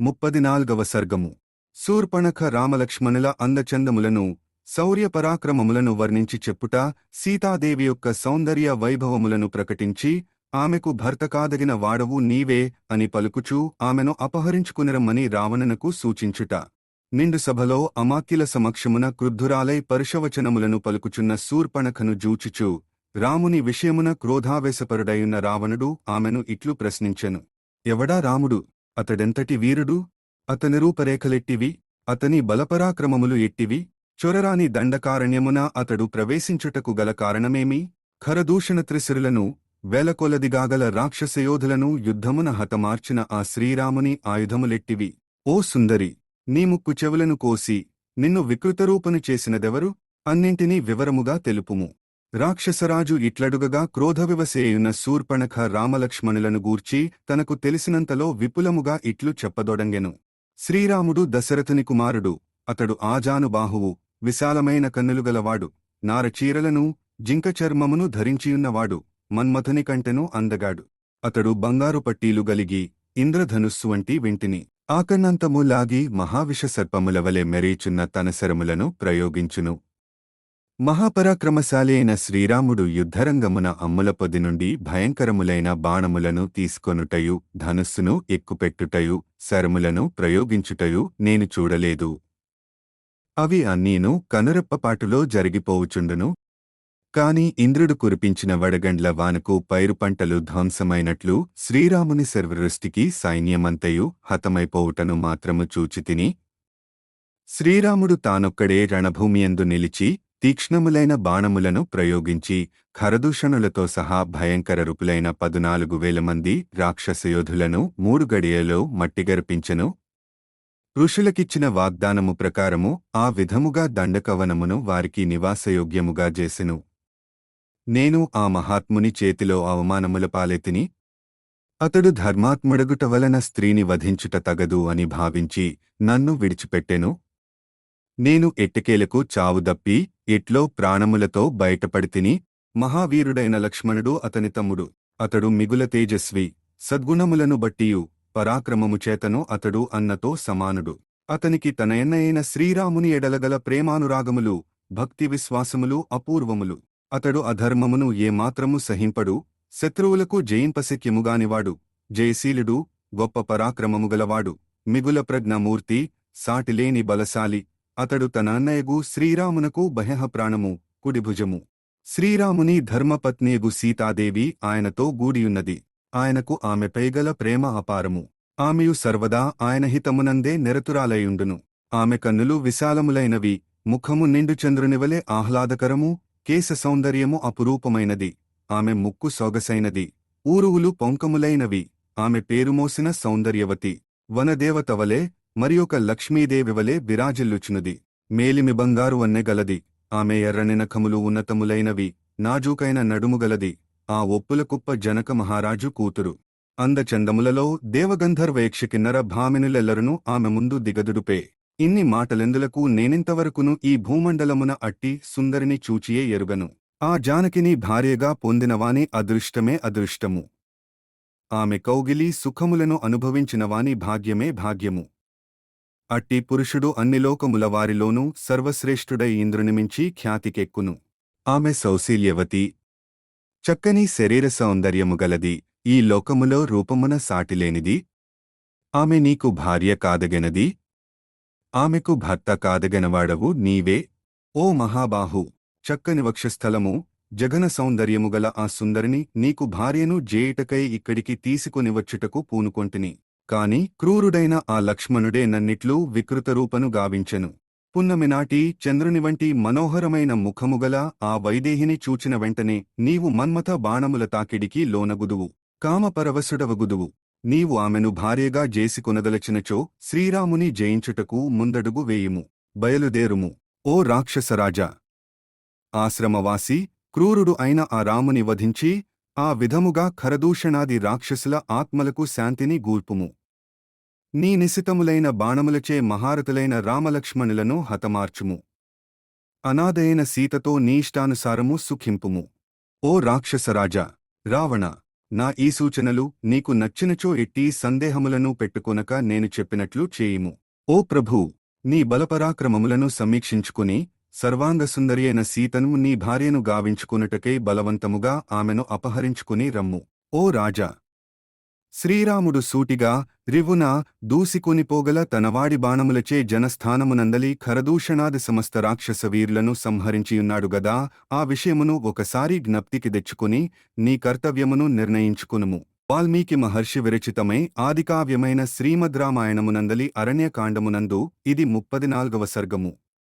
ముప్పదినాల్గవ సర్గము. శూర్పణఖ రామలక్ష్మణుల అందచందములను శౌర్యపరాక్రమములను వర్ణించి చెప్పుట సీతాదేవి యొక్క సౌందర్య వైభవములను ప్రకటించి ఆమెకు భర్త కాదగిన వాడవు నీవే అని పలుకుచూ ఆమెను అపహరించుకునిరమ్మని రావణనకు సూచించుట. నిండు సభలో అమాత్యుల సమక్షమున క్రుద్ధురాలై పరుషవచనములను పలుకుచున్న శూర్పణఖను జూచుచూ రాముని విషయమున క్రోధావేశపరుడయున్న రావణుడు ఆమెను ఇట్లు ప్రశ్నించెను. ఎవడా రాముడు? అతడెంతటి వీరుడు? అతని రూపరేఖలెట్టివి? అతని బలపరాక్రమములు ఎట్టివి? చొరరాని దండకారణ్యమున అతడు ప్రవేశించుటకు గల కారణమేమి? ఖరదూషణ త్రిశిరులను వేలకొలదిగాగల రాక్షసయోధులను యుద్ధమున హతమార్చిన ఆ శ్రీరాముని ఆయుధములెట్టివి. ఓ సుందరి నీ ముక్కు చెవులను కోసి నిన్ను వికృతరూపను చేసినదెవరు? అన్నింటినీ వివరముగా తెలుపుము. రాక్షసరాజు ఇట్లడుగగా క్రోధవివసేయున్న శూర్పణఖ రామలక్ష్మణులను గూర్చి తనకు తెలిసినంతలో విపులముగా ఇట్లు చెప్పదొడంగెను. శ్రీరాముడు దశరథుని కుమారుడు అతడు ఆజానుబాహువు విశాలమైన కన్నులుగలవాడు నారచీరలను జింకచర్మమును ధరించియున్నవాడు మన్మథని కంటెను అందగాడు. అతడు బంగారు పట్టీలు గలిగి ఇంద్రధనుస్సు వంటి వింటిని. ఆకన్నంతము లాగి మహావిష వలె మెరీచున్న తన శరములను ప్రయోగించును. మహాపరాక్రమశాలి అయిన శ్రీరాముడు యుద్ధరంగమున అమ్ములపొది నుండి భయంకరములైన బాణములను తీసుకొనుటయు ధనుస్సును ఎక్కుపెట్టుటయు శరములను ప్రయోగించుటయు నేను చూడలేదు. అవి అన్నీను కనురెప్పపాటులో జరిగిపోవుచుండును. కాని ఇంద్రుడు కురిపించిన వడగండ్ల వానకు పైరు పంటలు ధ్వంసమైనట్లు శ్రీరాముని శర్వృష్టికి సైన్యమంతయు హతమైపోవుటను మాత్రము చూచితిని. శ్రీరాముడు తానొక్కడే రణభూమియందు నిలిచి తీక్ష్ణములైన బాణములను ప్రయోగించి ఖరదూషణులతో సహా భయంకర రుపులైన పదునాలుగు వేల మంది రాక్షసయోధులను మూడు గడియలో మట్టిగర్పించెను. ఋషులకిచ్చిన వాగ్దానము ప్రకారము ఆ విధముగా దండకవనమును వారికి నివాసయోగ్యముగా చేసెను. నేను ఆ మహాత్ముని చేతిలో అవమానముల పాలెతిని అతడు ధర్మాత్ముడగుట వలన స్త్రీని వధించుట తగదు అని భావించి నన్ను విడిచిపెట్టెను. నేను ఎట్టకేలకు చావుదప్పి ఎట్లో ప్రాణములతో బయటపడితిని మహావీరుడైన లక్ష్మణుడు అతని తమ్ముడు అతడు మిగుల తేజస్వి సద్గుణములను బట్టియు పరాక్రమము చేతను అతడు అన్నతో సమానుడు. అతనికి తనయన్నయైన శ్రీరాముని ఎడలగల ప్రేమానురాగములు భక్తి విశ్వాసములు అపూర్వములు. అతడు అధర్మమును ఏమాత్రము సహింపడు శత్రువులకు జయింపశక్యముగానివాడు జయశీలుడు గొప్ప పరాక్రమము గలవాడు మిగుల ప్రజ్ఞమూర్తి సాటిలేని బలశాలి అతడు తన అన్నయ్యగు శ్రీరామునకు బహ్యః ప్రాణము కుడిభుజము. శ్రీరాముని ధర్మపత్నియగు సీతాదేవి ఆయనతో గూడియున్నది. ఆయనకు ఆమె పైగల ప్రేమ అపారము. ఆమెయు సర్వదా ఆయన హితమునందే నిరతురాలయుండును. ఆమె కన్నులు విశాలములైనవి ముఖము నిండు చంద్రునివలే ఆహ్లాదకరము కేశ సౌందర్యము అపురూపమైనది. ఆమె ముక్కు సొగసైనది ఊరువులు పొంకములైనవి. ఆమె పేరుమోసిన సౌందర్యవతి. వనదేవతవలే మరియొక లక్ష్మీదేవివలే విరాజిల్లుచునుది మేలిమి బంగారు అన్నెగలది ఆమె ఎర్రని నఖములు ఉన్నతములైనవి. నాజూకైన నడుముగలది ఆ ఒప్పుల కుప్ప జనక మహారాజు కూతురు. అందచందములలో దేవగంధర్వేక్షకిన్నర భామినులెల్లరును ఆమె ముందు దిగదుడుపే. ఇన్ని మాటలెందులకు నేనింతవరకును ఈ భూమండలమున అట్టి సుందరిని చూచియే ఎరుగను. ఆ జానకిని భార్యగా పొందినవాని అదృష్టమే అదృష్టము. ఆమె కౌగిలి సుఖములను అనుభవించినవాని భాగ్యమే భాగ్యము. అట్టి పురుషుడు అన్ని లోకముల వారిలోనూ సర్వశ్రేష్ఠుడై ఇంద్రునిమించి ఖ్యాతికెక్కును. ఆమె సౌశీల్యవతి. చక్కని శరీర సౌందర్యము గలది. ఈ లోకములో రూపమున సాటిలేనిది. ఆమె నీకు భార్య కాదగెనది. ఆమెకు భర్త కాదగనవాడవు నీవే. ఓ మహాబాహు! చక్కని వక్షస్థలము జగన సౌందర్యము గల ఆ సుందరిని నీకు భార్యను జేయుటకై ఇక్కడికి తీసుకునివచ్చుటకు పూనుకొంటిని. కాని క్రూరుడైన ఆ లక్ష్మణుడే నన్నిట్లు వికృతరూపను గావించెను. పున్నమినాటి చంద్రుని వంటి మనోహరమైన ముఖముగల ఆ వైదేహిని చూచిన వెంటనే నీవు మన్మథ బాణముల తాకిడికి లోనగుదువు కామపరవశుడవగుదువు. నీవు ఆమెను భార్యగా జేసికొనదలచినచో శ్రీరాముని జయించుటకు ముందడుగు వేయుము బయలుదేరుము ఓ రాక్షసరాజా. ఆశ్రమవాసి క్రూరుడు అయిన ఆ రాముని వధించి ఆ విధముగా ఖరదూషణాది రాక్షసుల ఆత్మలకు శాంతిని గూర్పుము. నీ నిశితములైన బాణములచే మహారతులైన రామలక్ష్మణులను హతమార్చుము. అనాథయైన సీతతో నీష్టానుసారము సుఖింపుము. ఓ రాక్షసరాజా రావణ నా ఈ సూచనలు నీకు నచ్చినచో ఎట్టి సందేహములను పెట్టుకొనక నేను చెప్పినట్లు చేయుము. ఓ ప్రభూ నీ బలపరాక్రమములను సమీక్షించుకుని సర్వాంగసుందరి అయిన సీతను నీ భార్యను గావించుకునుటకై బలవంతముగా ఆమెను అపహరించుకుని రమ్ము. ఓ రాజా! శ్రీరాముడు సూటిగా రివున దూసికొనిపోగల తనవాడి బాణములచే జనస్థానమునందలి ఖరదూషణాది సమస్త రాక్షస వీరులను సంహరించియున్నాడు గదా ఆ విషయమును ఒకసారి జ్ఞప్తికి తెచ్చుకుని నీ కర్తవ్యమును నిర్ణయించుకునుము. వాల్మీకి మహర్షి విరచితమై ఆదికావ్యమైన శ్రీమద్ రామాయణమునందలి అరణ్యకాండమునందు ఇది ముప్పది నాల్గవ సర్గము.